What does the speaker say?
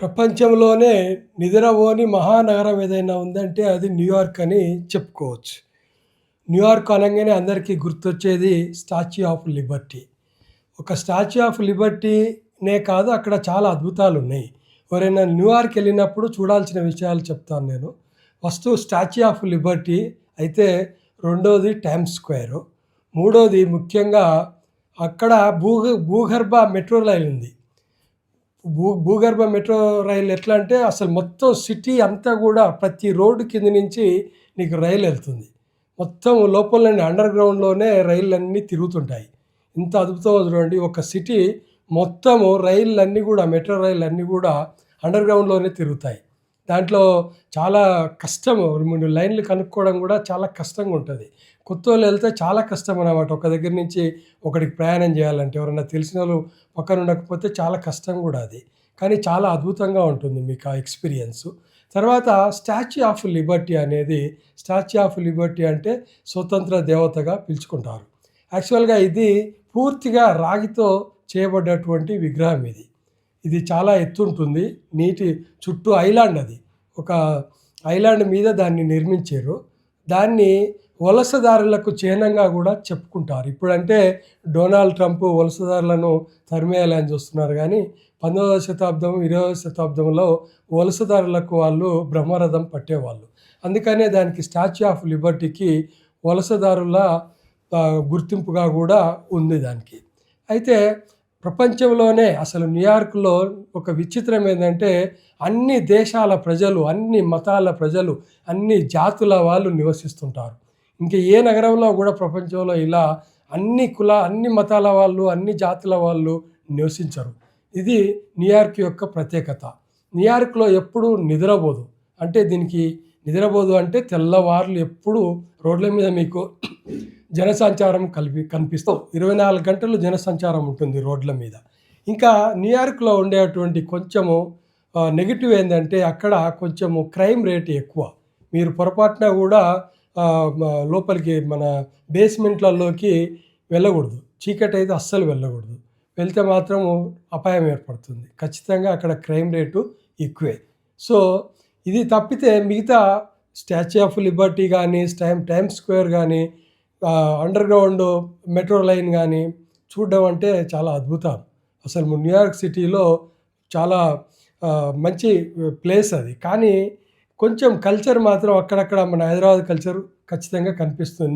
ప్రపంచంలోనే నిద్రపోని మహానగరం ఏదైనా ఉందంటే అది న్యూయార్క్ అని చెప్పుకోవచ్చు. న్యూయార్క్ అనగానే అందరికీ గుర్తొచ్చేది స్టాచ్యూ ఆఫ్ లిబర్టీ. ఒక స్టాచ్యూ ఆఫ్ లిబర్టీనే కాదు అక్కడ చాలా అద్భుతాలు ఉన్నాయి ఎవరైనా న్యూయార్క్ వెళ్ళినప్పుడు చూడాల్సిన విషయాలు చెప్తాను నేను. ఫస్ట్ స్టాచ్యూ ఆఫ్ లిబర్టీ అయితే రెండోది టైమ్ స్క్వేర్. మూడోది ముఖ్యంగా అక్కడ భూ భూగర్భ మెట్రో రైల్ ఉంది భూ భూగర్భ మెట్రో రైలు ఎట్లా అంటే అసలు మొత్తం సిటీ అంతా కూడా ప్రతి రోడ్డు కింద నుంచి నీకు రైలు వెళ్తుంది. మొత్తం లోపలనే అండర్ గ్రౌండ్లోనే రైళ్ళన్నీ తిరుగుతుంటాయి. ఇంత అద్భుతం చూడండి ఒక సిటీ మొత్తము రైళ్ళన్నీ కూడా మెట్రో రైళ్ళన్నీ కూడా అండర్ గ్రౌండ్లోనే తిరుగుతాయి. దాంట్లో చాలా కష్టం. రెండు లైన్లు కనుక్కోవడం కూడా చాలా కష్టంగా ఉంటుంది. కొత్త వాళ్ళు వెళ్తే చాలా కష్టం అన్నమాట. ఒక దగ్గర నుంచి ఒకటికి ప్రయాణం చేయాలంటే ఎవరైనా తెలిసిన వాళ్ళు పక్కన ఉండకపోతే చాలా కష్టం కూడా అది. కానీ చాలా అద్భుతంగా ఉంటుంది మీకు ఆ ఎక్స్పీరియన్స్. తర్వాత స్టాచ్యూ ఆఫ్ లిబర్టీ అనేది స్టాచ్యూ ఆఫ్ లిబర్టీ అంటే స్వతంత్ర దేవతగా పిలుచుకుంటారు. యాక్చువల్గా ఇది పూర్తిగా రాగితో చేయబడ్డటువంటి విగ్రహం ఇది. ఇది చాలా ఎత్తు ఉంటుంది నీటి చుట్టూ ఐలాండ్ అది. ఒక ఐలాండ్ మీద దాన్ని నిర్మించారు. దాన్ని వలసదారులకు చిహ్నంగా కూడా చెప్పుకుంటారు. ఇప్పుడంటే డొనాల్డ్ ట్రంప్ వలసదారులను తరిమేయాలని చూస్తున్నారు. కానీ పంతొమ్మిదవ శతాబ్దం ఇరవై శతాబ్దంలో వలసదారులకు వాళ్ళు బ్రహ్మరథం పట్టేవాళ్ళు. అందుకనే దానికి స్టాచ్యూ ఆఫ్ లిబర్టీకి వలసదారుల గుర్తింపుగా కూడా ఉంది దానికి. అయితే ప్రపంచంలోనే అసలు న్యూయార్క్లో ఒక విచిత్రం ఏంటంటే అన్ని దేశాల ప్రజలు అన్ని మతాల ప్రజలు అన్ని జాతుల వాళ్ళు నివసిస్తుంటారు. ఇంకా ఏ నగరంలో కూడా ప్రపంచంలో ఇలా అన్ని కుల అన్ని మతాల వాళ్ళు అన్ని జాతుల వాళ్ళు నివసించరు. ఇది న్యూయార్క్ యొక్క ప్రత్యేకత. న్యూయార్క్లో ఎప్పుడు నిద్రపోదు. అంటే దీనికి నిద్రపోదు అంటే తెల్లవారులు ఎప్పుడు రోడ్ల మీద మీకు జనసంచారం కలిపి కనిపిస్తూ ఇరవై నాలుగు గంటలు జనసంచారం ఉంటుంది రోడ్ల మీద. ఇంకా న్యూయార్క్లో ఉండేటువంటి కొంచెము నెగిటివ్ ఏంటంటే అక్కడ కొంచెము క్రైమ్ రేట్ ఎక్కువ. మీరు పొరపాటున కూడా లోపలికి మన బేస్మెంట్లలోకి వెళ్ళకూడదు. చీకటి అయితే అస్సలు వెళ్ళకూడదు. వెళ్తే మాత్రం అపాయం ఏర్పడుతుంది. ఖచ్చితంగా అక్కడ క్రైమ్ రేటు ఎక్కువే. సో ఇది తప్పితే మిగతా స్టాచ్యూ ఆఫ్ లిబర్టీ కానీ టైమ్ టైమ్ స్క్వేర్ కానీ అండర్ గ్రౌండ్ మెట్రో లైన్ కానీ చూడడం అంటే చాలా అద్భుతం. అసలు న్యూయార్క్ సిటీలో చాలా మంచి ప్లేస్ అది. కానీ కొంచెం కల్చర్ మాత్రం అక్కడక్కడ మన హైదరాబాద్ కల్చర్ ఖచ్చితంగా కనిపిస్తుంది.